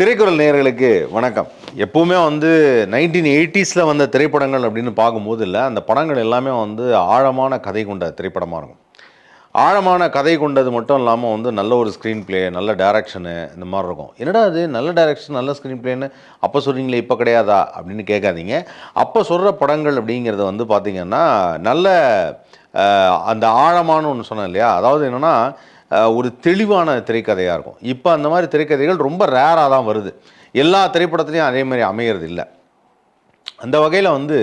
திரைக்குறள் நேயர்களுக்கு வணக்கம். எப்பவுமே வந்து நைன்டீன் எயிட்டிஸில் வந்த திரைப்படங்கள் அப்படின்னு பார்க்கும்போது இல்லை அந்த படங்கள் எல்லாமே வந்து ஆழமான கதை கொண்ட திரைப்படமாக இருக்கும். ஆழமான கதை கொண்டது மட்டும் இல்லாமல் வந்து நல்ல ஒரு ஸ்க்ரீன் ப்ளே நல்ல டேரக்ஷனு இந்த மாதிரி இருக்கும். என்னடா அது நல்ல டேரக்ஷன் நல்ல ஸ்க்ரீன் ப்ளேன்னு அப்போ சொல்கிறீங்களே இப்போ கிடையாதா? அப்படின்னு கேட்காதீங்க. அப்போ சொல்கிற படங்கள் அப்படிங்கிறது வந்து பார்த்திங்கன்னா நல்ல அந்த ஆழமான ஒன்று சொன்னேன் இல்லையா? அதாவது என்னென்னா ஒரு தெளிவான திரைக்கதையாக இருக்கும். இப்போ அந்த மாதிரி திரைக்கதைகள் ரொம்ப ரேராக தான் வருது. எல்லா திரைப்படத்துலையும் அதே மாதிரி அமையிறது இல்லை. அந்த வகையில் வந்து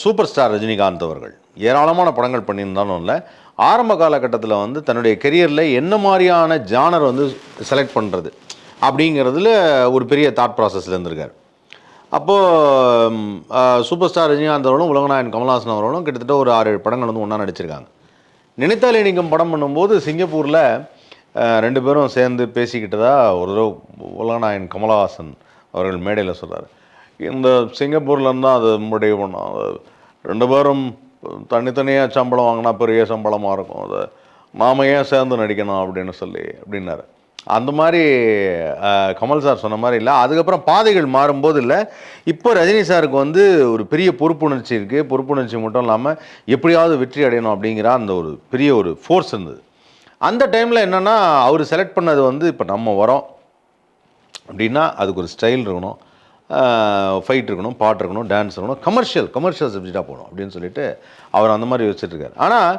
சூப்பர் ஸ்டார் ரஜினிகாந்த் அவர்கள் ஏராளமான படங்கள் பண்ணியிருந்தாலும் இல்லை ஆரம்ப காலகட்டத்தில் வந்து தன்னுடைய கெரியரில் என்ன மாதிரியான ஜானர் வந்து செலக்ட் பண்ணுறது அப்படிங்கிறதுல ஒரு பெரிய தாட் ப்ராசஸில் இருந்திருக்கார். அப்போது சூப்பர் ஸ்டார் ரஜினிகாந்த் அவர்களும் உலகநாயன் கமல்ஹாசன் அவர்களும் கிட்டத்தட்ட ஒரு ஆறு ஏழு படங்கள் வந்து ஒன்றா நடிச்சிருக்காங்க. நினைத்தாலே நீங்கம் படம் பண்ணும்போது சிங்கப்பூரில் ரெண்டு பேரும் சேர்ந்து பேசிக்கிட்டதா ஒரு தடவை உலகநாயன் கமலஹாசன் அவர்கள் மேடையில் சொல்கிறார் இந்த சிங்கப்பூர்லேருந்து தான் அது முடிவு பண்ணோம் ரெண்டு பேரும் தனித்தனியாக சம்பளம் வாங்கினா பெரிய சம்பளமாக இருக்கும். அதை நாம ஏன் சேர்ந்து நடிக்கணும் அப்படின்னு சொல்லி அப்படின்னாரு. அந்த மாதிரி கமல் சார் சொன்ன மாதிரி இல்லை. அதுக்கப்புறம் பாதைகள் மாறும்போது இல்லை. இப்போ ரஜினி சாருக்கு வந்து ஒரு பெரிய பொறுப்புணர்ச்சி இருக்குது பொறுப்புணர்ச்சி மட்டும் இல்லாமல் எப்படியாவது வெற்றி அடையணும் அப்படிங்கிற அந்த ஒரு பெரிய ஒரு ஃபோர்ஸ் இருந்தது. அந்த டைமில் என்னென்னா அவர் செலக்ட் பண்ணது வந்து இப்போ நம்ம வரோம். அப்படின்னா அதுக்கு ஒரு ஸ்டைல் இருக்கணும். ஃபைட் இருக்கணும் பாட்டு இருக்கணும் டான்ஸ் இருக்கணும் கமர்ஷியல் கமர்ஷியல் சப்ஜெக்டாக போகணும் அப்படின்னு சொல்லிட்டு அவர் அந்த மாதிரி யோசிச்சுட்டு இருக்காரு. ஆனால்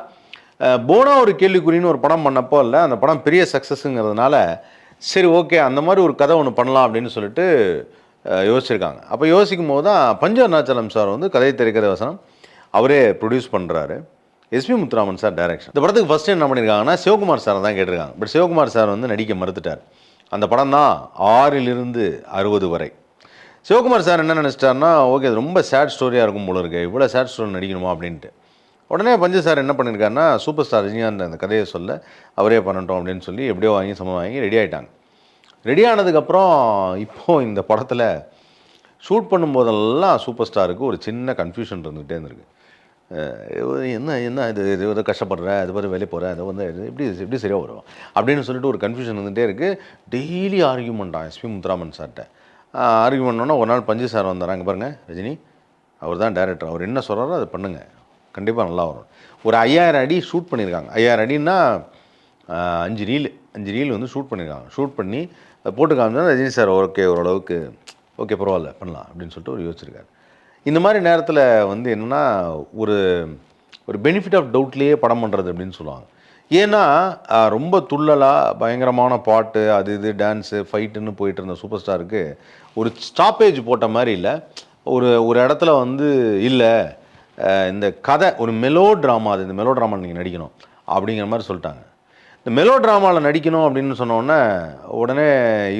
போனா ஒரு கேள்விக்குறின்னு ஒரு படம் பண்ணப்போ இல்லை அந்த படம் பெரிய சக்ஸஸுங்கிறதுனால சரி ஓகே அந்த மாதிரி ஒரு கதை ஒன்று பண்ணலாம் அப்படின்னு சொல்லிட்டு யோசிச்சிருக்காங்க. அப்போ யோசிக்கும் போது தான் பஞ்ச அருணாச்சலம் சார் வந்து கதை திரைக்கதை வசனம் அவரே ப்ரொடியூஸ் பண்ணுறாரு எஸ்பி முத்துராமன் சார் டைரக்ஷன் இந்த படத்துக்கு ஃபஸ்ட் என்ன பண்ணியிருக்காங்கன்னா சிவகுமார் சார் தான் கேட்டிருக்காங்க. பட் சிவகுமார் சார் வந்து நடிக்க மறுத்துட்டார். அந்த படம் தான் ஆறிலிருந்து அறுபது வரை. சிவகுமார் சார் என்ன நினச்சிட்டாருன்னா ஓகே அது ரொம்ப சேட் ஸ்டோரியாக இருக்கும் போல இருக்கு. இவ்வளோ சேட் ஸ்டோரி நடிக்கணுமா அப்படின்ட்டு. உடனே பஞ்சு சார் என்ன பண்ணியிருக்காருன்னா சூப்பர் ஸ்டார் ரஜினிகாந்த் அந்த கதையை சொல்ல அவரே பண்ணட்டும் அப்படின்னு சொல்லி எப்படியோ வாங்கி சம்மதம் வாங்கி ரெடி ஆகிட்டாங்க ரெடி ஆனதுக்கப்புறம் இப்போது இந்த படத்தில் ஷூட் பண்ணும்போதெல்லாம் சூப்பர் ஸ்டாருக்கு ஒரு சின்ன கன்ஃபியூஷன் இருந்துகிட்டே இருந்திருக்கு. என்ன என்ன இது? இது ஏதோ கஷ்டப்படுற இது மாதிரி வெளியே போகிற அது வந்து எப்படி எப்படி சரியாக வரும்? அப்படின்னு சொல்லிட்டு ஒரு கன்ஃபியூஷன் இருந்துகிட்டே இருக்குது டெய்லி ஆர்கியூமெண்ட்டான் எஸ்பி முத்துராமன் சார்கிட்ட ஆர்கியூமெண்ட்னா ஒரு நாள் பஞ்சு சார் வந்துடுறாங்க பாருங்கள் ரஜினி அவர் தான் டேரக்டர் அவர் என்ன சொல்கிறாரோ அதை பண்ணுங்கள் கண்டிப்பாக நல்லா வரும். ஒரு ஐயாயிரம் அடி ஷூட் பண்ணியிருக்காங்க ஐயாயிரம் அடின்னா அஞ்சு ரீல். அஞ்சு ரீல் வந்து ஷூட் பண்ணியிருக்காங்க ஷூட் பண்ணி போட்டு காமிச்சா ரஜினி சார் ஓகே ஓரளவுக்கு ஓகே பரவாயில்ல பண்ணலாம் அப்படின்னு சொல்லிட்டு ஒரு யோசிச்சிருக்காரு. இந்த மாதிரி நேரத்தில் வந்து என்னென்னா ஒரு ஒரு பெனிஃபிட் ஆஃப் டவுட்லேயே படம் பண்ணுறது அப்படின்னு சொல்லுவாங்க. ஏன்னா ரொம்ப துள்ளலாக பயங்கரமான பாட்டு அது இது டான்ஸு ஃபைட்டுன்னு போயிட்டு இருந்த சூப்பர் ஸ்டாருக்கு ஒரு ஸ்டாப்பேஜ் போட்ட மாதிரி இல்லை. ஒரு ஒரு இடத்துல வந்து இல்லை இந்த கதை ஒரு மெலோ ட்ராமா அது இந்த மெலோ ட்ராமா நீங்கள் நடிக்கணும் அப்படிங்கிற மாதிரி சொல்லிட்டாங்க. இந்த மெலோ ட்ராமாவில் நடிக்கணும் அப்படின்னு சொன்னோடனே உடனே உடனே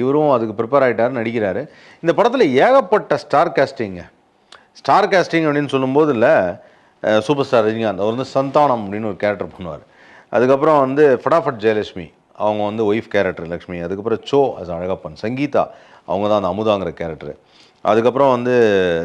இவரும் அதுக்கு ப்ரிப்பேர் ஆகிட்டார் நடிக்கிறாரு. இந்த படத்தில் ஏகப்பட்ட ஸ்டார் காஸ்டிங்க ஸ்டார் காஸ்டிங் அப்படின்னு சொல்லும்போது இல்லை சூப்பர் ஸ்டார் ரஜினிகாந்த் அவர் வந்து சந்தானம் அப்படின்னு ஒரு கேரக்டர் பண்ணுவார். அதுக்கப்புறம் வந்து ஃபடாஃபட் ஜெயலட்சுமி அவங்க வந்து ஒய்ஃப் கேரக்டர் லக்ஷ்மி அதுக்கப்புறம் சோ அது அழகப்பன் சங்கீதா அவங்க தான் அந்த அமுதாங்கிற கேரக்டர் அதுக்கப்புறம் வந்து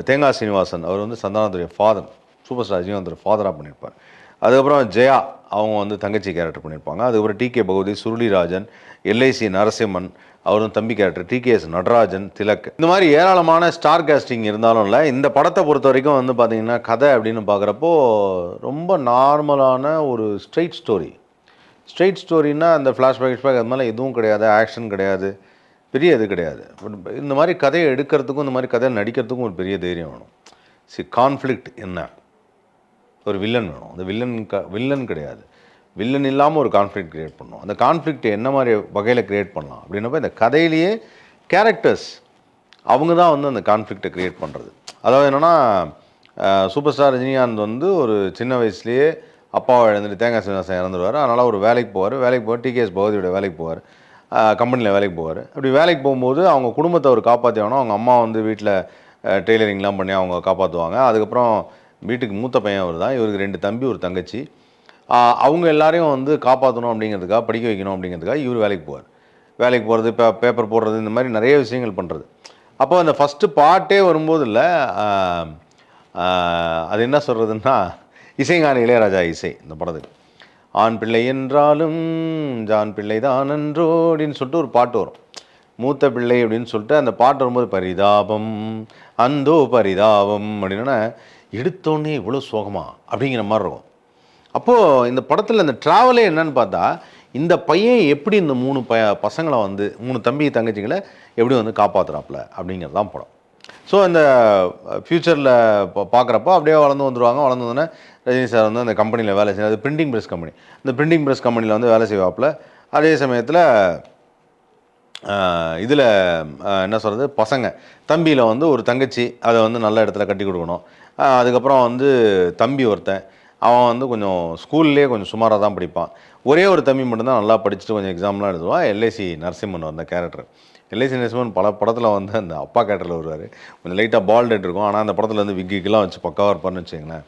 தேங்காய் சீனிவாசன் அவர் வந்து சந்தானத்துடைய ஃபாதர் சூப்பர் ஸ்டார் ரஜினிகாந்தோட ஃபாதராக பண்ணியிருப்பார் அதுக்கப்புறம் ஜெயா அவங்க வந்து தங்கச்சி கேரக்டர் பண்ணியிருப்பாங்க அதுக்கப்புறம் T K Bhagavathi Surulirajan LIC Narasimhan அவரும் தம்பி character T K S Natarajan Thilak. இந்த மாதிரி ஏராளமான ஸ்டார் காஸ்டிங் இருந்தாலும் இல்லை இந்த படத்தை பொறுத்த வரைக்கும் வந்து பார்த்திங்கன்னா கதை அப்படின்னு பார்க்குறப்போ ரொம்ப நார்மலான ஒரு ஸ்ட்ரெயிட் ஸ்டோரி ஸ்ட்ரெயிட் ஸ்டோரின்னா அந்த ஃப்ளாஷ்பேக் கிஷ்பேக் அது மாதிரி எதுவும் கிடையாது ஆக்ஷன் கிடையாது பெரிய இது கிடையாது. பட் இந்த மாதிரி கதையை எடுக்கிறதுக்கும் இந்த மாதிரி கதையை நடிக்கிறதுக்கும் ஒரு பெரிய தைரியம் வேணும். சி கான்ஃப்ளிக்ட் என்ன? ஒரு வில்லன் வேணும். அந்த வில்லன் க வில்லன் கிடையாது. வில்லன் இல்லாமல் ஒரு கான்ஃப்ளிக்ட் கிரியேட் பண்ணணும் அந்த கான்ஃப்ளிக்ட் என்ன மாதிரி வகையில் க்ரியேட் பண்ணலாம்? அப்படின்னப்ப இந்த கதையிலேயே கேரக்டர்ஸ் அவங்க தான் வந்து அந்த கான்ஃப்ளிக்டை க்ரியேட் பண்ணுறது அதாவது என்னென்னா சூப்பர் ஸ்டார் ரஜினிகாந்த் வந்து ஒரு சின்ன வயசுலேயே அப்பாவை இழந்துட்டு தேங்காய் சீனிவாசன் இறந்துருவார். அதனால் ஒரு வேலைக்கு போவார். வேலைக்கு போவார் டிகேஎஸ் பகவதியோட வேலைக்கு போவார். கம்பெனியில் வேலைக்கு போவார். அப்படி வேலைக்கு போகும்போது அவங்க குடும்பத்தை அவர் காப்பாற்றி ஆகணும் அவங்க அம்மா வந்து வீட்டில் டெய்லரிங்லாம் பண்ணி அவங்க காப்பாற்றுவாங்க அதுக்கப்புறம் வீட்டுக்கு மூத்த பையன் அவர் தான் இவருக்கு ரெண்டு தம்பி ஒரு தங்கச்சி. அவங்க எல்லாரையும் வந்து காப்பாற்றணும் அப்படிங்கிறதுக்காக படிக்க வைக்கணும் அப்படிங்கிறதுக்காக இவர் வேலைக்கு போவார். வேலைக்கு போகிறது இப்போ பேப்பர் போடுறது இந்த மாதிரி நிறைய விஷயங்கள் பண்ணுறது அப்போ அந்த ஃபஸ்ட்டு பாட்டே வரும்போது இல்லை அது என்ன சொல்கிறதுன்னா இசைஞானி இளையராஜா இசை இந்த படத்துக்கு. ஆண் பிள்ளை என்றாலும் ஜான் பிள்ளை தான் அன்றோ அப்படின்னு சொல்லிட்டு ஒரு பாட்டு வரும். மூத்த பிள்ளை அப்படின்னு சொல்லிட்டு அந்த பாட்டு வரும்போது பரிதாபம் அந்தோ பரிதாபம் அப்படின்னா எடுத்தோடனே இவ்வளோ சோகமா? அப்படிங்கிற மாதிரி இருக்கும். அப்போது இந்த படத்தில் இந்த ட்ராவலே என்னன்னு பார்த்தா இந்த பையன் எப்படி இந்த மூணு ப பசங்களை வந்து மூணு தம்பி தங்கச்சிங்களை எப்படி வந்து காப்பாற்றுறாப்புல அப்படிங்கிறது தான் படம். ஸோ இந்த ஃப்யூச்சரில் பார்க்குறப்போ அப்படியே வளர்ந்து வந்துடுவாங்க வளர்ந்து வந்தோடனே ரஜினி சார் வந்து அந்த கம்பெனியில் வேலை செய்யணும் அது பிரிண்டிங் ப்ரெஸ் கம்பெனி இந்த பிரிண்டிங் ப்ரெஸ் கம்பெனியில் வந்து வேலை செய்வாப்புல. அதே சமயத்தில் இதில் என்ன சொல்கிறது பசங்க. தம்பியில் வந்து ஒரு தங்கச்சி. அதை வந்து நல்ல இடத்துல கட்டி கொடுக்கணும். அதுக்கப்புறம் வந்து தம்பி ஒருத்தன். அவன் வந்து கொஞ்சம் ஸ்கூல்லேயே கொஞ்சம் சுமாராக தான் படிப்பான். ஒரே ஒரு தம்பி மட்டும்தான் நல்லா படிச்சுட்டு கொஞ்சம் எக்ஸாம்லாம் எழுதுவான் எல்ஐசி நரசிம்மன் வந்த கேரக்டர். எல்ஐசி நரசிம்மன் பல படத்தில் வந்து அந்த அப்பா கேரக்டரில் வருவார். கொஞ்சம் லைட்டாக பால்டெட் இருக்கும். ஆனால் அந்த படத்தில் வந்து விக்கிக்கெலாம் வச்சு பக்காவாக இருப்பார்னு வச்சுங்களேன்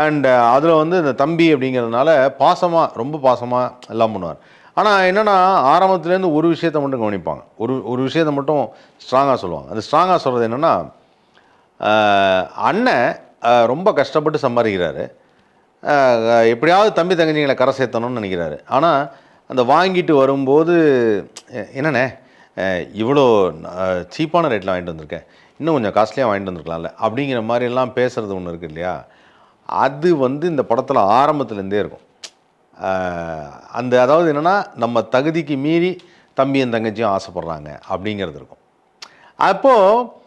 அண்ட் அதில் வந்து இந்த தம்பி அப்படிங்கிறதுனால பாசமாக ரொம்ப பாசமாக எல்லாம் பண்ணுவார். ஆனால் என்னென்னா ஆரம்பத்துலேருந்து ஒரு விஷயத்தை மட்டும் கவனிப்பாங்க. ஒரு ஒரு விஷயத்தை மட்டும் ஸ்ட்ராங்காக சொல்லுவாங்க. அந்த ஸ்ட்ராங்காக சொல்கிறது என்னென்னா அண்ணன் ரொம்ப கஷ்டப்பட்டு சம்பாதிக்கிறாரு. எப்படியாவது தம்பி தங்கச்சிங்களை கரை சேர்த்தணும்னு நினைக்கிறாரு. ஆனால் அந்த வாங்கிட்டு வரும்போது என்னண்ணே இவ்வளோ சீப்பான ரேட்டில் வாங்கிட்டு வந்திருக்கேன். இன்னும் கொஞ்சம் காஸ்ட்லியாக வாங்கிட்டு வந்திருக்கலாம்ல. அப்படிங்கிற மாதிரிலாம் பேசுகிறது ஒன்று இருக்குது இல்லையா? அது வந்து இந்த படத்தில் ஆரம்பத்துலேருந்தே இருக்கும். அந்த அதாவது என்னென்னா நம்ம தகுதிக்கு மீறி தம்பியும் தங்கச்சியும் ஆசைப்பட்றாங்க அப்படிங்கிறது இருக்கும். அப்போது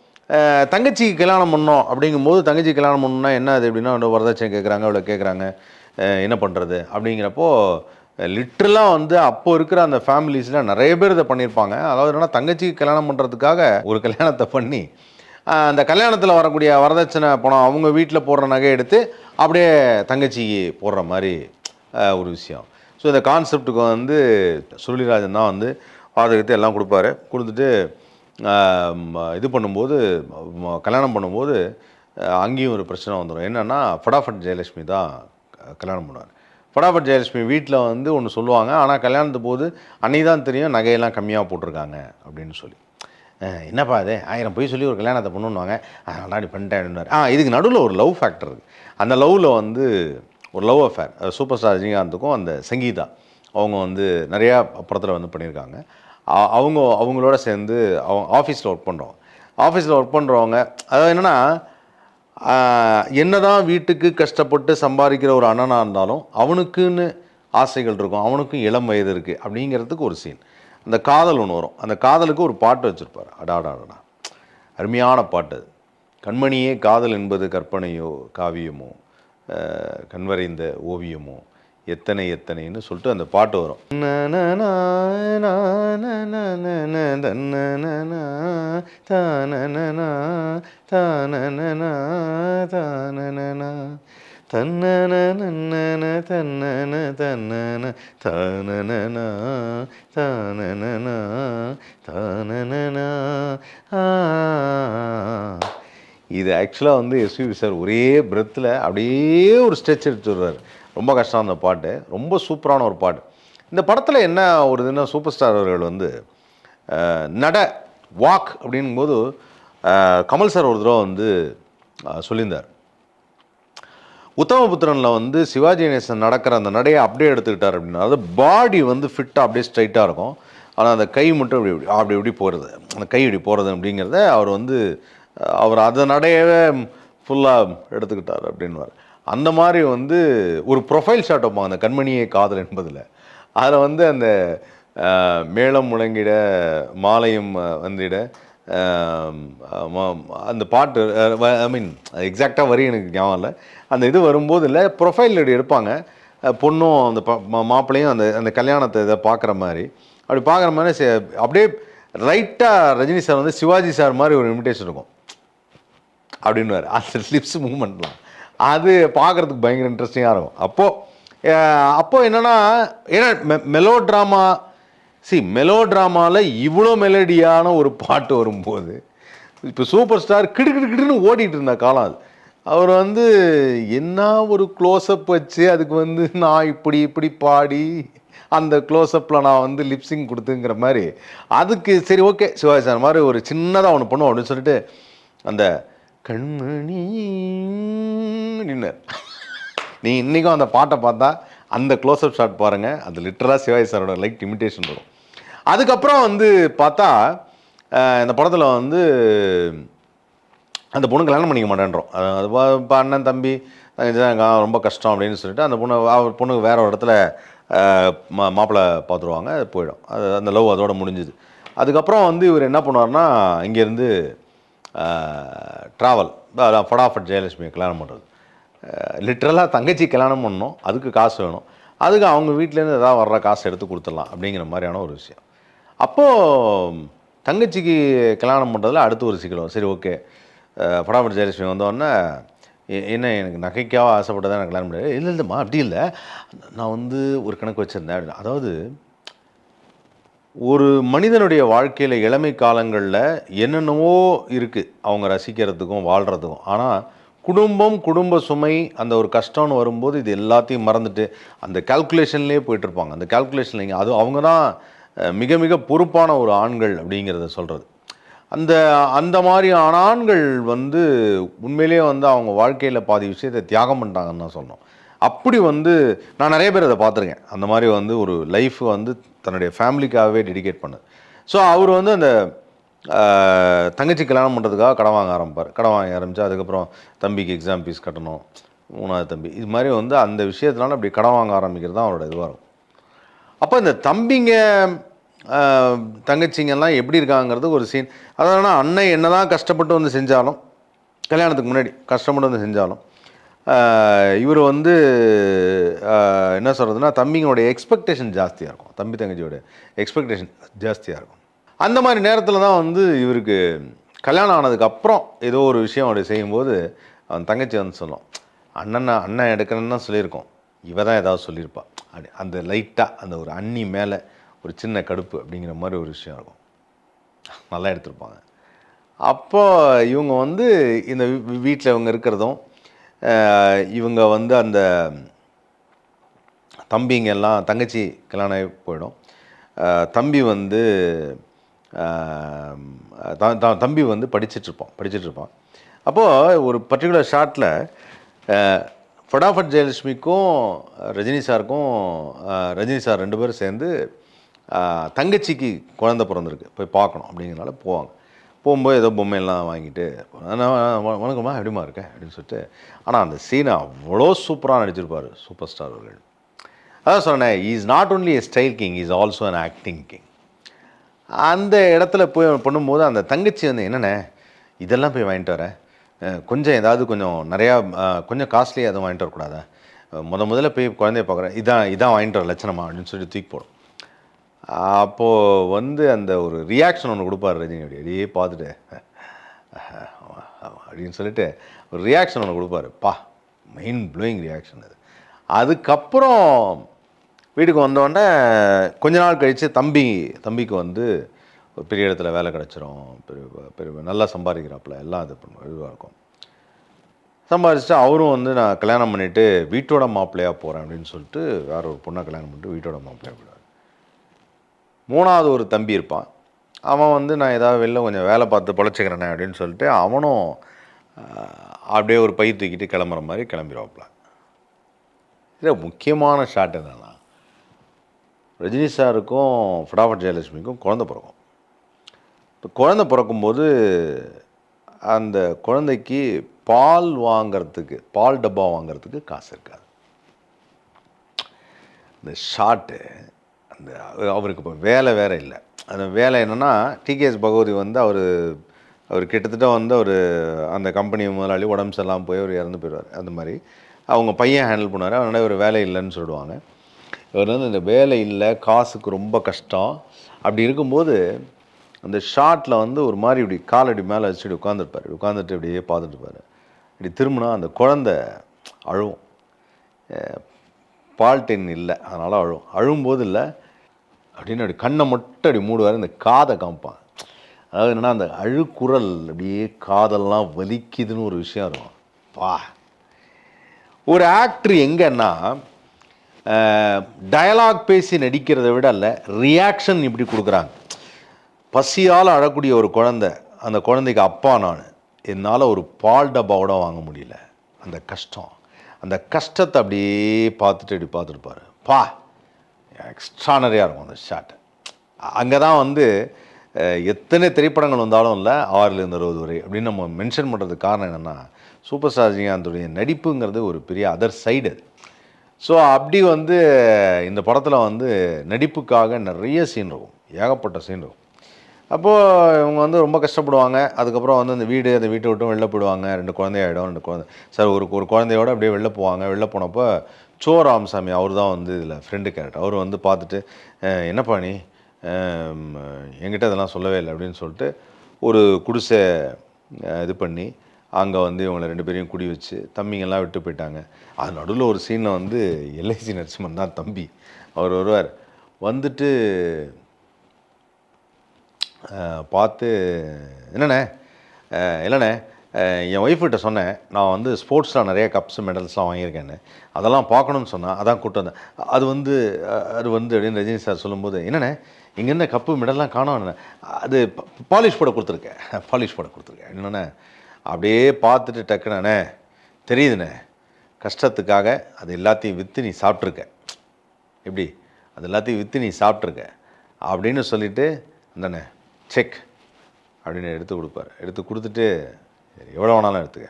தங்கச்சிக்கு கல்யாணம் பண்ணோம் அப்படிங்கும்போது தங்கச்சி கல்யாணம் பண்ணணும்னா என்ன அது எப்படின்னா வரதட்சணை கேட்குறாங்க அவ்வளோ கேட்குறாங்க என்ன பண்ணுறது அப்படிங்கிறப்போ லிட்ரலாக வந்து அப்போ இருக்கிற அந்த ஃபேமிலிஸில் நிறைய பேர் இதை பண்ணியிருப்பாங்க. அதாவது என்னன்னா தங்கச்சிக்கு கல்யாணம் பண்ணுறதுக்காக ஒரு கல்யாணத்தை பண்ணி அந்த கல்யாணத்தில் வரக்கூடிய வரதட்சணை பணம் அவங்க வீட்டில் போடுற நகை எடுத்து அப்படியே தங்கச்சிக்கு போடுற மாதிரி ஒரு விஷயம். ஸோ இந்த கான்செப்டுக்கு வந்து சுருளிராஜன் தான் வந்து பாதகத்தை எல்லாம் கொடுப்பாரு. கொடுத்துட்டு இது பண்ணும்போது கல்யாணம் பண்ணும்போது அங்கேயும் ஒரு பிரச்சனை வந்துடும் என்னென்னா ஃபடாஃபட் ஜெயலட்சுமி தான் கல்யாணம் பண்ணுவார். ஃபடாஃபட் ஜெயலட்சுமி வீட்டில் வந்து ஒன்று சொல்லுவாங்க ஆனால் கல்யாணத்து போது அன்னைக்கு தான் தெரியும் நகையெல்லாம் கம்மியாக போட்டிருக்காங்க அப்படின்னு சொல்லி. என்னப்பா அது ஆயிரம் போய் சொல்லி ஒரு கல்யாணத்தை பண்ணுவாங்க அதனால அப்படி பண்ணிட்டேன் ஆ இதுக்கு நடுவில் ஒரு லவ் ஃபேக்டர் இருக்குது அந்த லவ்வில் வந்து ஒரு லவ் அஃபேர் சூப்பர் ஸ்டார் ரஜினிகாந்துக்கும் அந்த சங்கீதா அவங்க வந்து நிறையா படத்தில் வந்து பண்ணியிருக்காங்க. அவங்க அவங்களோட சேர்ந்து அவங்க ஆஃபீஸில் ஒர்க் பண்ணுறோம் ஆஃபீஸில் ஒர்க் பண்ணுறவங்க அதாவது என்னென்னா என்னதான் வீட்டுக்கு கஷ்டப்பட்டு சம்பாதிக்கிற ஒரு அண்ணனாக இருந்தாலும் அவனுக்குன்னு ஆசைகள் இருக்கும். அவனுக்கும் இளம் வயது இருக்குது அப்படிங்கிறதுக்கு ஒரு சீன் அந்த காதல் ஒன்று வரும். அந்த காதலுக்கு ஒரு பாட்டு வச்சுருப்பார். அடாடாடா அருமையான பாட்டு அது. கண்மணியே காதல் என்பது கற்பனையோ காவியமோ கண்வரைந்த ஓவியமோ எத்தனை எத்தனைன்னு சொல்லிட்டு அந்த பாட்டு வரும் நனனா, நானனனன, தன்னனனா, தானனனா, தானனனா, தன்னன, தன்னன, தானனனா, தானனனா, தானனனா, ஆ. இது ஆக்சுவலாக வந்து எஸ்பிபி சார் ஒரே பிரெத்தில் அப்படியே ஒரு ஸ்ட்ரெச் எடுத்து வருவார் ரொம்ப கஷ்டம் அந்த பாட்டு. ரொம்ப சூப்பரான ஒரு பாட்டு. இந்த படத்தில் என்ன ஒரு இதுன்னா சூப்பர் ஸ்டார் அவர்கள் வந்து நட வாக் அப்படிங்கும்போது கமல் சார் ஒரு தடவை வந்து சொல்லியிருந்தார். உத்தமபுத்திரனில் வந்து சிவாஜி கணேசன் நடக்கிற அந்த நடையை அப்படியே எடுத்துக்கிட்டார் அப்படின்னா அதாவது பாடி வந்து ஃபிட்டாக அப்படியே ஸ்ட்ரைட்டாக இருக்கும். ஆனால் அந்த கை மட்டும் இப்படி இப்படி அப்படி இப்படி போகிறது அந்த கை இப்படி போகிறது அப்படிங்கிறத அவர் வந்து அவர் அதை நடையவே ஃபுல்லாக எடுத்துக்கிட்டார் அப்படின்வார் அந்த மாதிரி வந்து ஒரு ப்ரொஃபைல் ஷாட் வைப்பாங்க அந்த கண்மணியே காதல் என்பதில். அதில் வந்து அந்த மேளம் முழங்கிட மாலையும் வந்திட அந்த பாட்டு ஐ மீன் எக்ஸாக்டாக வரி எனக்கு ஞாபகம் இல்லை. அந்த இது வரும்போது இல்லை ப்ரொஃபைல் எடுப்பாங்க. பொண்ணும் அந்த ப- மா- மாப்பிள்ளையும் அந்த அந்த கல்யாணத்தை இதை பார்க்குற மாதிரி. அப்படி பார்க்குற மாதிரி சே- அப்படியே ரைட்டாக ரஜினி சார் வந்து சிவாஜி சார் மாதிரி ஒரு இன்விடேஷன் இருக்கும். அப்படின்னுவார். அந்த லிப்ஸ் மூமெண்ட்லாம் அது பார்க்குறதுக்கு பயங்கர இன்ட்ரெஸ்டிங்காக இருக்கும். அப்போது அப்போது என்னென்னா ஏன்னா மெலோ ட்ராமா சி மெலோ ட்ராமாவில் இவ்வளோ மெலடியான ஒரு பாட்டு வரும்போது இப்போ சூப்பர் ஸ்டார் கிடு கிடு கிடுன்னு ஓடிட்டு இருந்த காலம் அது. அவர் வந்து என்ன ஒரு க்ளோஸ்அப் வச்சு அதுக்கு வந்து நான் இப்படி இப்படி பாடி அந்த க்ளோஸ்அப்பில் நான் வந்து லிப்ஸிங் கொடுத்துங்கிற மாதிரி அதுக்கு சரி ஓகே சிவாஜி சார் மாதிரி ஒரு சின்னதாக ஒன்று பண்ணுவோம் அப்படின்னு சொல்லிட்டு அந்த கண்மணி நின்னர் நீ இன்றைக்கும் அந்த பாட்டை பார்த்தா அந்த க்ளோஸ்அப் ஷாட் பாருங்கள் அது லிட்டராக சிவாஜி சாரோட லைக் இமிட்டேஷன் வரும். அதுக்கப்புறம் வந்து பார்த்தா இந்த படத்தில் வந்து அந்த பொண்ணு கல்யாணம் பண்ணிக்க மாட்டேன்றோம். அது இப்போ அண்ணன் தம்பி தங்கச்சி ரொம்ப கஷ்டம் அப்படின்னு சொல்லிட்டு அந்த பொண்ணு அவர் பொண்ணுக்கு வேற ஒரு இடத்துல மா மாப்பிள்ளை பார்த்துருவாங்க அது போயிடும். அது அந்த லவ் அதோட முடிஞ்சுது. அதுக்கப்புறம் வந்து இவர் என்ன பண்ணுவார்னா இங்கேருந்து ட்ராவல் ஃபடாஃபட் ஜெயலட்சுமியை கல்யாணம் பண்ணுறது லிட்ரலாக தங்கச்சி கல்யாணம் பண்ணணும். அதுக்கு காசு வேணும். அதுக்கு அவங்க வீட்டிலேருந்து ஏதாவது வர்ற காசை எடுத்து கொடுத்துடலாம் அப்படிங்கிற மாதிரியான ஒரு விஷயம். அப்போது தங்கச்சிக்கு கல்யாணம் பண்ணுறதுல அடுத்து ஒரு சிக்கலம் சரி ஓகே ஃபடாஃபட் ஜெயலட்சுமி வந்தோடனே என்ன எனக்கு நகைக்காக ஆசைப்பட்டதான் எனக்கு கல்யாணம் முடியாது இல்லை இல்லைம்மா அப்படி இல்லை. நான் வந்து ஒரு கணக்கு வச்சுருந்தேன். அப்படின்னு. அதாவது ஒரு மனிதனுடைய வாழ்க்கையில் இளமை காலங்களில் என்னென்னவோ இருக்குது அவங்க ரசிக்கிறதுக்கும் வாழ்கிறதுக்கும் ஆனால் குடும்பம் குடும்ப சுமை அந்த ஒரு கஷ்டம்னு வரும்போது இது எல்லாத்தையும் மறந்துட்டு அந்த கால்குலேஷன்லேயே போயிட்டுருப்பாங்க. அந்த கால்குலேஷன் அது அவங்க தான் மிக மிக பொறுப்பான ஒரு ஆண்கள் அப்படிங்கிறத சொல்கிறது அந்த அந்த மாதிரி ஆண்கள் வந்து உண்மையிலேயே வந்து அவங்க வாழ்க்கையில் பாதி விஷயத்தை தியாகம் பண்ணிட்டாங்கன்னு தான் சொன்னோம் அப்படி வந்து நான் நிறைய பேர் அதை பார்த்துருக்கேன். அந்த மாதிரி வந்து ஒரு லைஃப் வந்து தன்னுடைய ஃபேமிலிக்காகவே டெடிகேட் பண்ணு. ஸோ அவர் வந்து அந்த தங்கச்சி கல்யாணம் பண்ணுறதுக்காக கடன் வாங்க ஆரம்பிப்பார். கடன் வாங்க ஆரம்பித்து அதுக்கப்புறம் தம்பிக்கு எக்ஸாம் ஃபீஸ் கட்டணும் மூணாவது தம்பி. இது மாதிரி வந்து அந்த விஷயத்தினால அப்படி கடன் வாங்க ஆரம்பிக்கிறது தான் அவரோட இதுவாக இருக்கும். அப்போ இந்த தம்பிங்க தங்கச்சிங்கெல்லாம் எப்படி இருக்காங்கிறது ஒரு சீன் அதாவது அண்ணன் என்னதான் கஷ்டப்பட்டு வந்து செஞ்சாலும் கல்யாணத்துக்கு முன்னாடி கஷ்டப்பட்டு வந்து செஞ்சாலும் இவர் வந்து என்ன சொல்கிறதுனா தம்பிங்களுடைய எக்ஸ்பெக்டேஷன் ஜாஸ்தியாக இருக்கும். தம்பி தங்கச்சியோட எக்ஸ்பெக்டேஷன் ஜாஸ்தியாக இருக்கும். அந்த மாதிரி நேரத்தில் தான் வந்து இவருக்கு கல்யாணம் ஆனதுக்கு அப்புறம் ஏதோ ஒரு விஷயம் அப்படி செய்யும்போது அவன் தங்கச்சி வந்து சொல்லும். அண்ணன் அண்ணன் எடுக்கணும்னு தான் சொல்லியிருக்கோம். இவ தான் ஏதாவது சொல்லியிருப்பா. அப்படி அந்த லைட்டாக அந்த ஒரு அண்ணி மேலே ஒரு சின்ன கடுப்பு அப்படிங்கிற மாதிரி ஒரு விஷயம் இருக்கும். நல்லா எடுத்திருப்பாங்க. அப்போ இவங்க வந்து இந்த வீட்டில் இவங்க இருக்கிறதும் இவங்க வந்து அந்த தம்பிங்க எல்லாம் தங்கச்சி கல்யாணம் ஆகி போயிடும். தம்பி வந்து தம்பி வந்து படிச்சிட்டு படிச்சிட்ருப்பான். படிச்சிட்டு இருப்பான் அப்போது ஒரு பர்டிகுலர் ஷார்ட்டில் ஃபடாஃபட் ஜெயலட்சுமிக்கும் ரஜினி சாருக்கும் ரஜினி சார் ரெண்டு பேரும் சேர்ந்து தங்கச்சிக்கு குழந்த பிறந்திருக்கு. போய் பார்க்கணும் அப்படிங்கிறனால போவாங்க. போகும்போது ஏதோ பொம்மையெல்லாம் வாங்கிட்டு நான் வணக்கம்மா எப்படிமா இருக்க? அப்படின்னு சொல்லிட்டு ஆனால் அந்த சீனை அவ்வளோ சூப்பராக நடிச்சிருப்பார் சூப்பர் ஸ்டார் அவர்கள். அதான் சொன்னேன் is not only a style king is also an acting king அந்த இடத்துல போய் பண்ணும்போது அந்த தங்கச்சி வந்து என்னண்ணே இதெல்லாம் போய் வாங்கிட்டு வரேன் கொஞ்சம் ஏதாவது கொஞ்சம் நிறையா கொஞ்சம் காஸ்ட்லியாக எதுவும் வாங்கிட்டு வரக்கூடாதா? முத முதல்ல போய் குழந்தைய பார்க்குறேன் இதான் இதான் வாங்கிட்டு வர லட்சணமா? அப்படின்னு சொல்லி தூக்கி போடும். அப்போது வந்து அந்த ஒரு ரியாக்ஷன் ஒன்று கொடுப்பார் ரஜினி அப்படி அப்படியே பார்த்துட்டு. அப்படின்னு சொல்லிட்டு ஒரு ரியாக்ஷன் ஒன்று கொடுப்பாரு. பா மைண்ட் ப்ளோயிங் ரியாக்ஷன் அது. அதுக்கப்புறம் வீட்டுக்கு வந்தோடனே கொஞ்ச நாள் கழித்து தம்பி தம்பிக்கு வந்து ஒரு பெரிய இடத்துல வேலை கிடச்சிரும். பெரிய பெரிய நல்லா சம்பாதிக்கிறாப்புல எல்லாம் இது பண்ணுவோம் இதுவாக இருக்கும். சம்பாதிச்சுட்டு அவரும் வந்து நான் கல்யாணம் பண்ணிவிட்டு வீட்டோட மாப்பிள்ளையாக போகிறேன் அப்படின்னு சொல்லிட்டு வேற ஒரு பொண்ணை கல்யாணம் பண்ணிட்டு வீட்டோட மாப்பிள்ளையாக போயிடுவார். மூணாவது ஒரு தம்பி இருப்பான். அவன் வந்து நான் ஏதாவது வெளில கொஞ்சம் வேலை பார்த்து பொழைச்சிக்கிறேனே அப்படின்னு சொல்லிட்டு அவனும் அப்படியே ஒரு பை தூக்கிட்டு கிளம்புற மாதிரி கிளம்பிடுவாப்பில் இல்லை முக்கியமான ஷாட் என்னென்னா ரஜினி சாருக்கும் ஃபடாஃபட் ஜெயலட்சுமிக்கும் குழந்தை பிறக்கும். இப்போ குழந்தை பிறக்கும்போது அந்த குழந்தைக்கு பால் வாங்குறதுக்கு பால் டப்பா வாங்கிறதுக்கு காசு இருக்காது. இந்த ஷாட்டு அவருக்கு இப்போ வேலை வேற இல்லை. அந்த வேலை என்னென்னா டிகேஎஸ் பகவதி வந்து அவர் அவர் கிட்டத்தட்ட வந்து அவர் அந்த கம்பெனி முதலாளி உடம்பு சரியில்லாமல் போய் அவர் இறந்து போயிடுவார். அந்த மாதிரி. அவங்க பையன் ஹேண்டில் பண்ணுவார். அதனால் ஒரு வேலை இல்லைன்னு சொல்லுவாங்க. இவர் வந்து இந்த வேலை இல்லை காசுக்கு ரொம்ப கஷ்டம். அப்படி இருக்கும்போது அந்த ஷாட்டில் வந்து ஒரு மாதிரி இப்படி காலடி மேலே வச்சுட்டு உட்காந்துருப்பார் உட்காந்துட்டு இப்படியே பார்த்துட்டு இருப்பார். இப்படி திரும்பினா அந்த குழந்த அழுவும். பால்டின் பால் டென் இல்லை. அதனால் அழுவும். அழும்போது இல்லை அப்படின்னு அப்படி கண்ணை மட்டும் அப்படி மூடுவார் இந்த காதை காமிப்பான். அதாவது என்னென்னா அந்த அழுக்குரல் அப்படியே காதெல்லாம் வலிக்குதுன்னு ஒரு விஷயம் இருக்கும். பா ஒரு ஆக்டர் எங்கன்னா டயலாக் பேசி நடிக்கிறத விட இல்லை ரியாக்ஷன் இப்படி கொடுக்குறாங்க. பசியால் அழக்கூடிய ஒரு குழந்தை அந்த குழந்தைக்கு அப்பா நான் என்னால் ஒரு பால் டப்பாவோட வாங்க முடியல. அந்த கஷ்டம். அந்த கஷ்டத்தை அப்படியே பார்த்துட்டு அப்படி பார்த்துருப்பாரு பா. எக்ஸ்ட்ரானரியாக இருக்கும் அந்த ஷாட் அங்கே தான் வந்து எத்தனை திரைப்படங்கள் வந்தாலும் இல்லை ஆறிலிருந்து அறுபது வரை. அப்படின்னு நம்ம மென்ஷன் பண்ணுறதுக்கு காரணம் என்னென்னா சூப்பர் ஸ்டார் ரஜினிகாந்தோடைய நடிப்புங்கிறது ஒரு பெரிய அதர் சைடு அது. ஸோ அப்படி வந்து இந்த படத்தில் வந்து நடிப்புக்காக நிறைய சீன் இருக்கும். ஏகப்பட்ட சீன் இருக்கும். அப்போது இவங்க வந்து ரொம்ப கஷ்டப்படுவாங்க. அதுக்கப்புறம் வந்து அந்த வீடு அந்த வீட்டை விட்டும் வெளில போயிடுவாங்க. ரெண்டு குழந்தையாயிடும் ரெண்டு குழந்தை. சார் ஒரு ஒரு குழந்தையோட அப்படியே வெளில போவாங்க. வெளில போனப்போ சோ ராமசாமி அவர் தான் வந்து இதில் ஃப்ரெண்டு கேரக்டர் அவர் வந்து பார்த்துட்டு என்னப்பா நீ? என்கிட்ட இதெல்லாம் சொல்லவே இல்லை அப்படின்னு சொல்லிட்டு ஒரு குடிசை இது பண்ணி அங்கே வந்து இவங்களை ரெண்டு பேரையும் குடி வச்சு தம்பிங்கெல்லாம் விட்டு போயிட்டாங்க. அது நடுவில் ஒரு சீனில் வந்து எல்ஐசி நரசிம்மன் தான் தம்பி. அவர் வருவார். வந்துட்டு பார்த்து என்னண்ணே? இல்லைண்ணே என் ஒய்ஃப்கிட்ட சொன்னேன் நான் வந்து ஸ்போர்ட்ஸில் நிறைய கப்ஸ் மெடல்ஸ்லாம் வாங்கியிருக்கேன்னு. அதெல்லாம் பார்க்கணும்னு சொன்னேன். அதான் கூப்பிட்டு வந்தேன். அது வந்து அது வந்து அப்படின்னு ரஜினி சார் சொல்லும்போது என்னண்ணே இங்கே என்ன கப்பு மெடல்லாம் காணோம் அது பாலிஷ் போட கொடுத்துருக்கேன். பாலிஷ் போட கொடுத்துருக்கேன். என்னண்ணே அப்படியே பார்த்துட்டு டக்குனே தெரியுதுண்ணே. கஷ்டத்துக்காக அது எல்லாத்தையும் விற்று நீ சாப்பிட்ருக்க எப்படி? அது எல்லாத்தையும் விற்று நீ சாப்பிட்ருக்க அப்படின்னு சொல்லிவிட்டு அந்தண்ணே செக் அப்படின்னு எடுத்து கொடுப்பார். எடுத்து கொடுத்துட்டு "சரி, எவ்வளோ வேணாலும் எடுத்துக்க.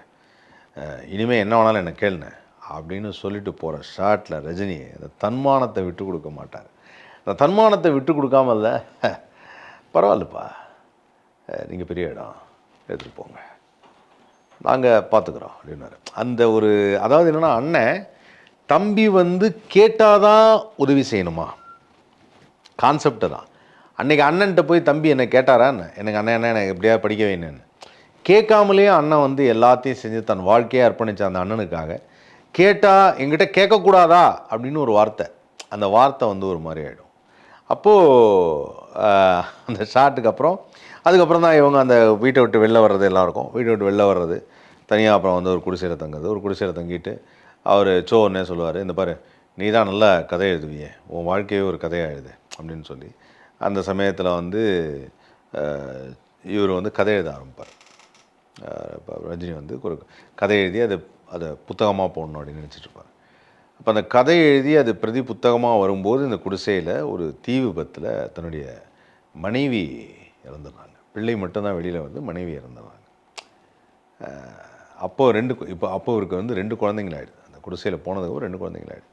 இனிமேல் என்ன வேணாலும் என்ன கேளுன அப்படின்னு சொல்லிட்டு போகிற ஷாட்டில் ரஜினி அந்த தன்மானத்தை விட்டு கொடுக்க மாட்டார். அந்த தன்மானத்தை விட்டு கொடுக்காம இல்லை பரவாயில்லப்பா. நீங்கள் பெரிய இடம் எடுத்துகிட்டு போங்க. நாங்கள் பார்த்துக்குறோம் அப்படின்னாரு. அந்த ஒரு அதாவது என்னென்னா அண்ணன் தம்பி வந்து கேட்டாதான் உதவி செய்யணுமா? கான்செப்ட் தான். அன்றைக்கி அண்ணன்ட்ட போய் தம்பி என்னை கேட்டாரா என்ன எனக்கு அண்ணன் என்ன எனக்கு எப்படியா படிக்க வேணும்னு கேட்காமலேயே அண்ணன் வந்து எல்லாத்தையும் செஞ்சு தன் வாழ்க்கையை அர்ப்பணித்த அந்த அண்ணனுக்காக கேட்டால் எங்கிட்ட கேட்கக்கூடாதா? அப்படின்னு ஒரு வார்த்தை. அந்த வார்த்தை வந்து ஒரு மாதிரி ஆகிடும் அப்போது அந்த ஷாட்டுக்கு அப்புறம் அதுக்கப்புறம் தான் இவங்க அந்த வீட்டை விட்டு வெளில வர்றது எல்லாம் இருக்கும். வீட்டை விட்டு வெளில வர்றது தனியாக அப்புறம் வந்து ஒரு குடிசையில் தங்குறது ஒரு குடிசையில் தங்கிட்டு அவர் சோன்னே சொல்லுவார் இந்த பாரு நீ தான் நல்லா கதை எழுதுவியே உன் வாழ்க்கையே ஒரு கதையாக எழுது அப்படின்னு சொல்லி. அந்த சமயத்தில் வந்து இவர் வந்து கதை எழுத ஆரம்பிப்பார். ரஜினி வந்து ஒரு கதை எழுதி அதை அதை புத்தகமாக போடணும் அப்படின்னு நினச்சிட்ருப்பார் அப்போ அந்த கதை எழுதி அது பிரதி புத்தகமாக வரும்போது இந்த குடிசையில் ஒரு தீ விபத்தில் தன்னுடைய மனைவி இறந்துடுறாங்க. பிள்ளை மட்டும்தான் வெளியில் வந்து மனைவி இறந்துடுறாங்க. அப்போ ரெண்டு இப்போ அப்போ இவருக்கு வந்து ரெண்டு குழந்தைங்களாயிடுது அந்த குடிசையில் போனதுக்கப்புறம் ரெண்டு குழந்தைங்களாயிடுது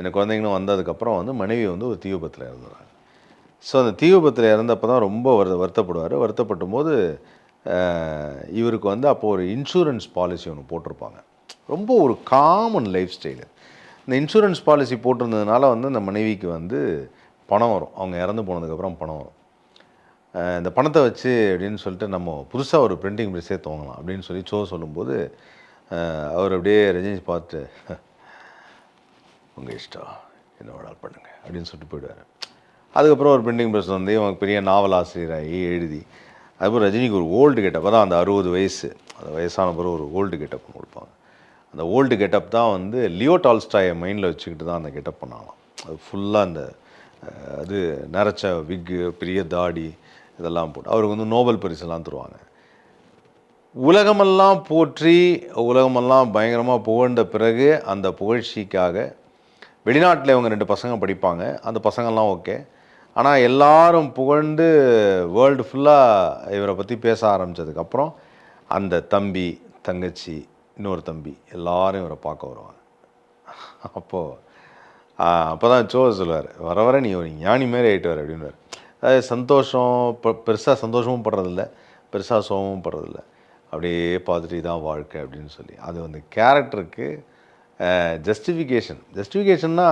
இந்த குழந்தைங்களும் வந்ததுக்கப்புறம் வந்து மனைவி வந்து ஒரு தீ விபத்தில் இறந்துடுறாங்க. ஸோ அந்த தீ விபத்தில் இறந்தப்போ தான் ரொம்ப வரு வருத்தப்படுவார். வருத்தப்படும் போது இவருக்கு வந்து அப்போது ஒரு இன்சூரன்ஸ் பாலிசி ஒன்று போட்டிருப்பாங்க. ரொம்ப ஒரு காமன் லைஃப் ஸ்டைலு இந்த இன்சூரன்ஸ் பாலிசி போட்டிருந்ததுனால வந்து அந்த மனைவிக்கு வந்து பணம் வரும். அவங்க இறந்து போனதுக்கப்புறம் பணம் வரும். இந்த பணத்தை வச்சு அப்படின்னு சொல்லிட்டு நம்ம புதுசாக ஒரு பிரிண்டிங் ப்ரெஸ்ஸே துவங்கலாம் அப்படின்னு சொல்லி சோ சொல்லும்போது அவர் அப்படியே ரஜினி பார்த்து உங்கள் இஷ்டம். என்ன வேணாலும் பண்ணுங்கள் அப்படின்னு சொல்லிட்டு போயிடுவார். அதுக்கப்புறம் ஒரு பிரிண்டிங் ப்ரெஸ் வந்து இவங்க பெரிய நாவல் ஆசிரியராகி எழுதி அதுபோல் ரஜினிக்கு ஒரு ஓல்டு கெட்டப் தான் அந்த அறுபது வயசு அந்த வயசான பிறகு ஒரு ஓல்டு கெட்டப் கொடுப்பாங்க. அந்த ஓல்டு கெட்டப் தான் வந்து லியோ டால்ஸ்டாயை மைண்டில் வச்சுக்கிட்டு தான் அந்த கெட்டப் பண்ணாங்களாம். அது ஃபுல்லாக அந்த அது நரைச்ச விக்கு பெரிய தாடி இதெல்லாம் போட்டு அவருக்கு வந்து நோபல் பரிசெல்லாம் தருவாங்க. உலகமெல்லாம் போற்றி உலகமெல்லாம் பயங்கரமாக புகழ்ந்த பிறகு அந்த புகழ்ச்சிக்காக வெளிநாட்டில் இவங்க ரெண்டு பசங்க படிப்பாங்க. அந்த பசங்கள்லாம் ஓகே. ஆனால் எல்லாரும் புகழ்ந்து வேர்ல்டு ஃபுல்லாக இவரை பற்றி பேச ஆரம்பித்ததுக்கப்புறம் அந்த தம்பி தங்கச்சி இன்னொரு தம்பி எல்லாரும் இவரை பார்க்க வருவாங்க. அப்போது அப்போ தான் சோ சொல்லுவார் வர வர நீ ஒரு ஞானி மாரி ஆகிட்டு வர அப்படின்வார் அதாவது சந்தோஷம் பெருசாக சந்தோஷமும் படுறதில்ல பெருசாக சோகமும் படுறதில்ல. அப்படியே பார்த்துட்டு தான் வாழ்க்கை அப்படின்னு சொல்லி. அது வந்து கேரக்டருக்கு ஜஸ்டிஃபிகேஷன் ஜஸ்டிஃபிகேஷன்னா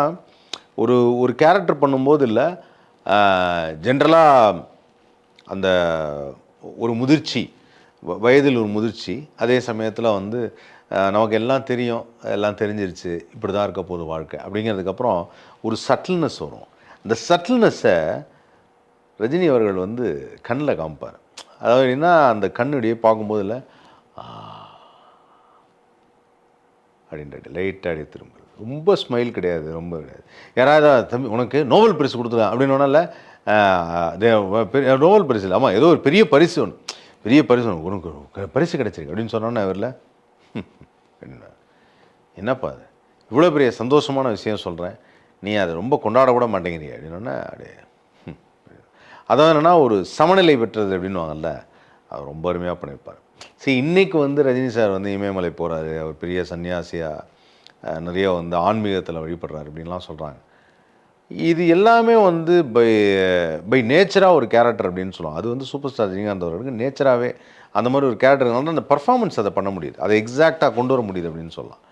ஒரு ஒரு கேரக்டர் பண்ணும்போது இல்லை ஜென்ரலாக அந்த ஒரு முதிர்ச்சி வ- வயதில் ஒரு முதிர்ச்சி அதே சமயத்தில் வந்து நமக்கு எல்லாம் தெரியும் எல்லாம் தெரிஞ்சிருச்சு இப்படி தான் இருக்க போகுது வாழ்க்கை அப்படிங்கிறதுக்கப்புறம் ஒரு சட்டில்னஸ் வரும். அந்த சட்டில்னஸை ரஜினி அவர்கள் வந்து கண்ணில் காமிப்பார். அதாவது என்ன அந்த கண்ணுடைய பார்க்கும்போதில் அப்படின்ட்டு லைட்டாக அடி திரும்ப ரொம்ப ஸ்மைல் கிடையாது ரொம்ப கிடையாது. யாராவது தம்பி உனக்கு நோபல் பரிசு கொடுத்துருவேன் அப்படின்னு நோபல் பரிசு இல்லை. ஆமாம் ஏதோ ஒரு பெரிய பரிசு ஒன்று பெரிய பரிசு ஒன்று உனக்கு பரிசு கிடைச்சிருக்கு அப்படின்னு சொன்னோன்னே அவரில் என்னப்பா அது? இவ்வளோ பெரிய சந்தோஷமான விஷயம் சொல்கிறேன் நீ அதை ரொம்ப கொண்டாட கூட மாட்டேங்கிறீ அப்படின்னா அப்படியே அதான் என்னென்னா ஒரு சமநிலை பெற்றது அப்படின்னுவாங்கல்ல அவர் ரொம்ப அருமையாக பண்ணியிருப்பார். சரி இன்றைக்கி வந்து ரஜினி சார் வந்து இமயமலை போகிறாரு அவர் பெரிய சன்னியாசியாக நிறைய வந்து ஆன்மீகத்தில் வழிபடுறாரு அப்படின்லாம் சொல்கிறாங்க இது எல்லாமே வந்து பை பை நேச்சராக ஒரு கேரக்டர் அப்படின்னு சொல்லுவோம். அது வந்து சூப்பர் ஸ்டார் ரஜினிகாந்த் அவர்களுக்கு நேச்சராகவே அந்த மாதிரி ஒரு கேரக்டர்னால அந்த பர்ஃபார்மன்ஸ் அதை பண்ண முடியுது. அதை எக்ஸாக்டாக கொண்டு வர முடியுது அப்படின்னு சொல்லலாம்.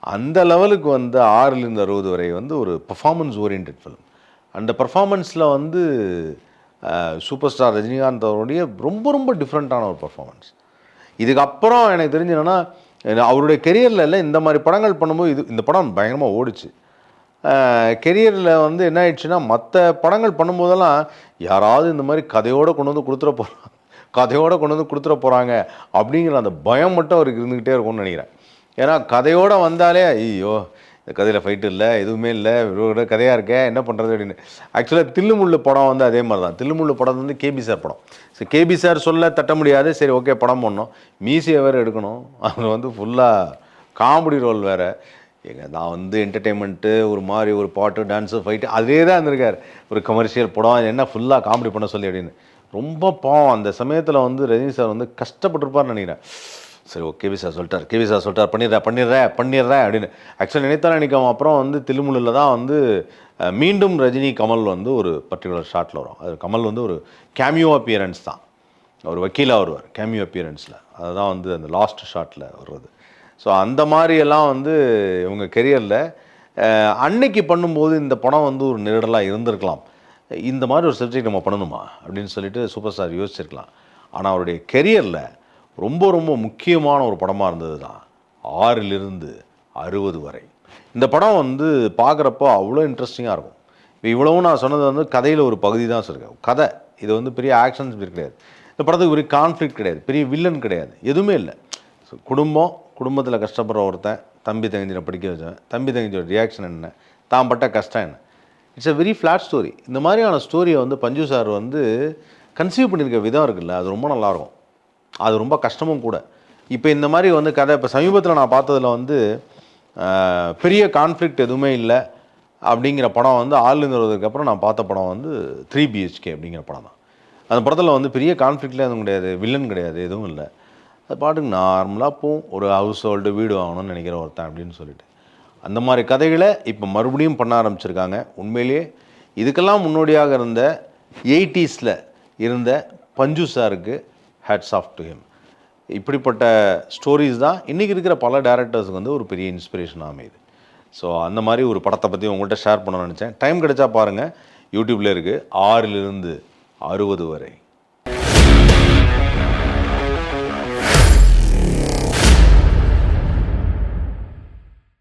அந்த லெவலுக்கு வந்து ஆறுலேருந்து அறுபது வரை வந்து ஒரு பர்ஃபார்மன்ஸ் ஓரியன்ட் ஃபிலிம் அந்த பர்ஃபார்மன்ஸில் வந்து சூப்பர் ஸ்டார் ரஜினிகாந்த் அவருடைய ரொம்ப ரொம்ப டிஃப்ரெண்ட்டான ஒரு பர்ஃபார்மன்ஸ் இதுக்கப்புறம் எனக்கு தெரிஞ்சு என்னென்னா அவருடைய கெரியரில் இல்லை இந்த மாதிரி படங்கள் பண்ணும்போது இது இந்த படம் பயங்கரமாக ஓடிச்சு. கெரியரில் வந்து என்ன ஆயிடுச்சுன்னா மற்ற படங்கள் பண்ணும்போதெல்லாம் யாராவது இந்த மாதிரி கதையோடு கொண்டு வந்து கொடுத்துட போகிறாங்க கதையோடு கொண்டு வந்து கொடுத்துட போகிறாங்க அப்படிங்கிற அந்த பயம் மட்டும் அவருக்கு இருந்துக்கிட்டே இருக்கும்னு நினைக்கிறேன். ஏன்னா கதையோடு வந்தாலே ஐயோ இந்த கதையில் ஃபைட்டு இல்லை எதுவுமே இல்லை கதையாக இருக்கே என்ன பண்ணுறது அப்படின்னு. ஆக்சுவலாக தில்லுமுள்ளு படம் வந்து அதே மாதிரி தான். தில்லுமுள்ளு படம் வந்து கேபி சார் படம். சரி கேபி சார் சொல்ல தட்ட முடியாது. சரி ஓகே படம் பண்ணோம் மியூசியை வேறு எடுக்கணும். அவங்க வந்து ஃபுல்லாக காமெடி ரோல் வேறு. எங்க நான் வந்து என்டர்டெயின்மெண்ட்டு ஒரு மாதிரி ஒரு பாட்டு டான்ஸு ஃபைட்டு அதே தான் இருந்திருக்கார். ஒரு கமர்ஷியல் படம் என்ன ஃபுல்லாக காமெடி பண்ண சொல்லி அப்படின்னு. ரொம்ப பாவம். அந்த சமயத்தில் வந்து ரஜினி சார் வந்து கஷ்டப்பட்டிருப்பார்னு நினைக்கிறேன். சரி ஓகே விசா சார் சொல்லிட்டார். கேவி சார் சொல்லிட்டார் பண்ணிடுறேன் பண்ணிடுறேன் பண்ணிடுறேன் அப்படின்னு. ஆக்சுவலி நினைத்தால் அவன் அப்புறம் வந்து திருமுலில் தான் வந்து மீண்டும் ரஜினி கமல் வந்து ஒரு பர்டிகுலர் ஷாட்டில் வரும் அது கமல் வந்து ஒரு கேமியோ அப்பியரன்ஸ் தான். ஒரு வக்கீலாக வருவார் கேமியோ அப்பியரன்ஸில் அதுதான் வந்து அந்த லாஸ்ட் ஷாட்டில் வர்றது. ஸோ அந்த மாதிரியெல்லாம் வந்து இவங்க கெரியரில் அன்னைக்கு பண்ணும்போது இந்த படம் வந்து ஒரு நிரடலாக இருந்திருக்கலாம். இந்த மாதிரி ஒரு சப்ஜெக்ட் நம்ம பண்ணணுமா? அப்படின்னு சொல்லிட்டு சூப்பர் ஸ்டார் யோசிச்சிருக்கலாம். ஆனால் அவருடைய கெரியரில் ரொம்ப ரொம்ப முக்கியமான ஒரு படமாக இருந்தது தான் ஆறிலிருந்து அறுபது வரை. இந்த படம் வந்து பார்க்குறப்போ அவ்வளோ இன்ட்ரெஸ்டிங்காக இருக்கும். இப்போ இவ்வளவும் நான் சொன்னது வந்து கதையில் ஒரு பகுதி தான் சொல்லியிருக்கேன் கதை. இது வந்து பெரிய ஆக்ஷன்ஸ் கிடையாது. இந்த படத்துக்கு பெரிய கான்ஃப்ளிக் கிடையாது. பெரிய வில்லன் கிடையாது. எதுவுமே இல்லை. ஸோ குடும்பம் குடும்பத்தில் கஷ்டப்படுற ஒருத்தன் தம்பி தங்கச்சியை படிக்க வச்சேன் தம்பி தங்கச்சியோட ரியாக்ஷன் என்ன? தான் பட்ட கஷ்டம் என்ன? It's a very flat story இந்த மாதிரியான ஸ்டோரியை வந்து பஞ்சு சார் வந்து கன்சீவ் பண்ணியிருக்க விதம் இருக்குல்ல. அது ரொம்ப நல்லாயிருக்கும் அது ரொம்ப கஷ்டமும் கூட. இப்போ இந்த மாதிரி வந்து கதை இப்போ சமீபத்தில் நான் பார்த்ததுல வந்து பெரிய கான்ஃப்ளிக்ட் எதுவுமே இல்லை அப்படிங்கிற படம் வந்து ஆளுங்கிறதுக்கு அப்புறம் நான் பார்த்த படம் வந்து த்ரீ பிஹெச்கே அப்படிங்கிற படம் தான். அந்த படத்தில் வந்து பெரிய கான்ஃப்ளிக்ட்லாம் எதுவும் கிடையாது வில்லன் கிடையாது எதுவும் இல்லை. அது பாட்டுக்கு நார்மலாக போகும் ஒரு ஹவுஸ் ஹோல்டு வீடு வாங்கணும்னு நினைக்கிற ஒருத்தன் அப்படின்னு சொல்லிட்டு. அந்த மாதிரி கதைகளை இப்போ மறுபடியும் பண்ண ஆரம்பிச்சிருக்காங்க. உண்மையிலேயே இதுக்கெல்லாம் முன்னோடியாக இருந்த எயிட்டிஸில் இருந்த பஞ்சு சாருக்கு ஹேட்ஸ் ஆஃப் டு ஹிம் இப்படிப்பட்ட ஸ்டோரிஸ் தான் இன்றைக்கி இருக்கிற பல டேரக்டர்ஸுக்கு வந்து ஒரு பெரிய இன்ஸ்பிரேஷன் அமையுது. ஸோ அந்த மாதிரி ஒரு படத்தை பற்றி உங்கள்கிட்ட ஷேர் பண்ணணும்னு நினச்சேன். டைம் கிடைச்சா பாருங்கள் யூடியூப்பில் இருக்குது ஆறிலிருந்து அறுபது வரை.